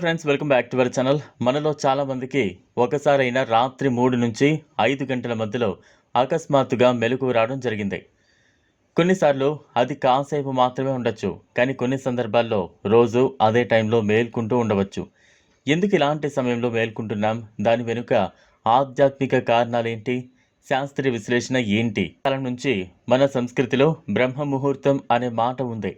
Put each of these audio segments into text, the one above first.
Friends welcome back to our channel మనలో చాలా మందికి ఒకసారైనా రాత్రి మూడు నుంచి ఐదు గంటల మధ్యలో అకస్మాత్తుగా మెలకు రావడం జరిగింది. కొన్నిసార్లు అది కాసేపు మాత్రమే ఉండొచ్చు కానీ కొన్ని సందర్భాల్లో రోజు అదే టైంలో మేల్కుంటూ ఉండవచ్చు. ఎందుకు ఇలాంటి సమయంలో మేల్కుంటున్నాం? దాని వెనుక ఆధ్యాత్మిక కారణాలేంటి? శాస్త్రీయ విశ్లేషణ ఏంటి? కాలం నుంచి మన సంస్కృతిలో బ్రహ్మ ముహూర్తం అనే మాట ఉంది.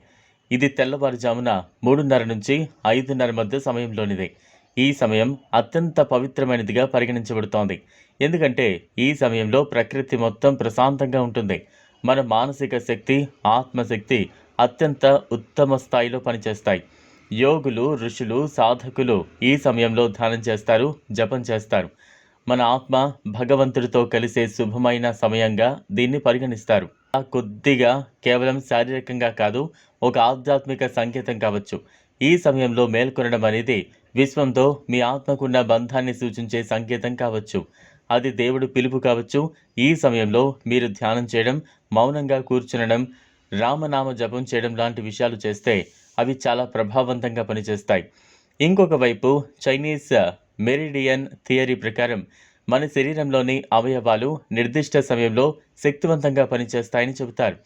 ఇది తెల్లవారుజామున మూడున్నర నుంచి ఐదున్నర మధ్య సమయంలోనిదే. ఈ సమయం అత్యంత పవిత్రమైనదిగా పరిగణించబడుతోంది. ఎందుకంటే ఈ సమయంలో ప్రకృతి మొత్తం ప్రశాంతంగా ఉంటుంది. మన మానసిక శక్తి ఆత్మశక్తి అత్యంత ఉత్తమ స్థాయిలో పనిచేస్తాయి. యోగులు ఋషులు సాధకులు ఈ సమయంలో ధ్యానం చేస్తారు జపం చేస్తారు. మన ఆత్మ భగవంతుడితో కలిసే శుభమైన సమయంగా దీన్ని పరిగణిస్తారు. కొద్దిగా కేవలం శారీరకంగా కాదు ఒక ఆధ్యాత్మిక సంకేతం కావచ్చు. ఈ సమయంలో మేల్కొనడం అనేది విశ్వంతో మీ ఆత్మకున్న బంధాన్ని సూచించే సంకేతం కావచ్చు. అది దేవుడు పిలుపు కావచ్చు. ఈ సమయంలో మీరు ధ్యానం చేయడం మౌనంగా కూర్చునడం రామనామ జపం చేయడం లాంటి విషయాలు చేస్తే అవి చాలా ప్రభావవంతంగా పనిచేస్తాయి. ఇంకొక వైపు చైనీస్ మెరిడియన్ థియరీ ప్రకారం మన శరీరంలోని అవయవాలు నిర్దిష్ట సమయంలో శక్తివంతంగా పనిచేస్తాయని చెబుతారు.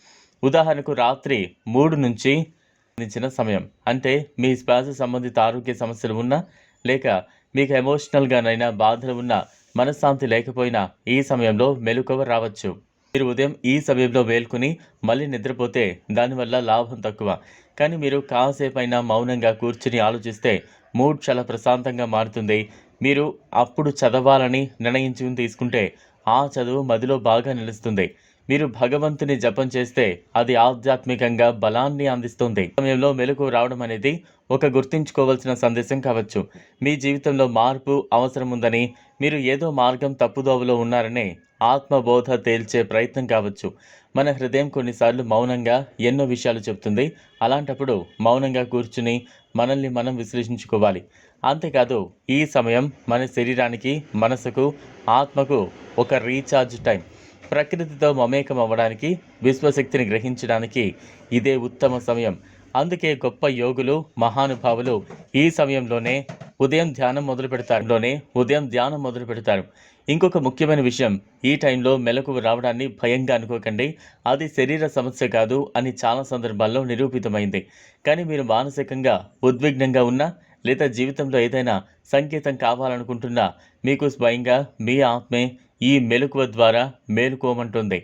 ఉదాహరణకు రాత్రి మూడు నుంచి సంబంధించిన సమయం. అంటే మీ శ్వాస సంబంధిత ఆరోగ్య సమస్యలు ఉన్నా లేక మీకు ఎమోషనల్గానైనా బాధలు ఉన్నా మనశ్శాంతి లేకపోయినా ఈ సమయంలో మెలకువ రావచ్చు. మీరు ఉదయం ఈ సమయంలో మేల్కొని మళ్ళీ నిద్రపోతే దానివల్ల లాభం తక్కువ. కానీ మీరు కాసేపైనా మౌనంగా కూర్చుని ఆలోచిస్తే మూడ్ చాలా ప్రశాంతంగా మారుతుంది. మీరు అప్పుడు చదవాలని నిర్ణయించుకుని తీసుకుంటే ఆ చదువు మదిలో బాగా నిలుస్తుంది. మీరు భగవంతుని జపం చేస్తే అది ఆధ్యాత్మికంగా బలాన్ని అందిస్తుంది. సమయంలో మెలకు రావడం అనేది ఒక గుర్తించుకోవాల్సిన సందేశం కావచ్చు. మీ జీవితంలో మార్పు అవసరం ఉందని మీరు ఏదో మార్గం తప్పుదోవలో ఉన్నారనే ఆత్మబోధ తేల్చే ప్రయత్నం కావచ్చు. మన హృదయం కొన్నిసార్లు మౌనంగా ఎన్నో విషయాలు చెప్తుంది. అలాంటప్పుడు మౌనంగా కూర్చుని మనల్ని మనం విశ్లేషించుకోవాలి. అంతేకాదు ఈ సమయం మన శరీరానికి మనసుకు ఆత్మకు ఒక రీఛార్జ్ టైం. ప్రకృతితో మమేకం అవ్వడానికి విశ్వశక్తిని గ్రహించడానికి ఇదే ఉత్తమ సమయం. అందుకే గొప్ప యోగులు మహానుభావులు ఈ సమయంలోనే ఉదయం ధ్యానం మొదలు పెడతారులోనే ఉదయం ధ్యానం మొదలు పెడతారు ఇంకొక ముఖ్యమైన విషయం ఈ టైంలో మెలకువ రావడాన్ని భయంగా అనుకోకండి. అది శరీర సమస్య కాదు అని చాలా సందర్భాల్లో నిరూపితమైంది. కానీ మీరు మానసికంగా ఉద్విగ్నంగా ఉన్నా లేదా జీవితంలో ఏదైనా సంకేతం కావాలనుకుంటున్నా మీకు స్వయంగా మీ ఆత్మే ఈ మెలకువ ద్వారా మేలుకోమంటుంది.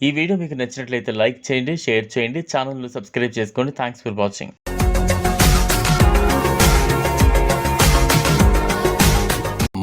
ఈ వీడియో మీకు నచ్చినట్లయితే లైక్ చేయండి షేర్ చేయండి ఛానల్ను సబ్స్క్రైబ్ చేసుకోండి థ్యాంక్స్ ఫర్ వాచింగ్.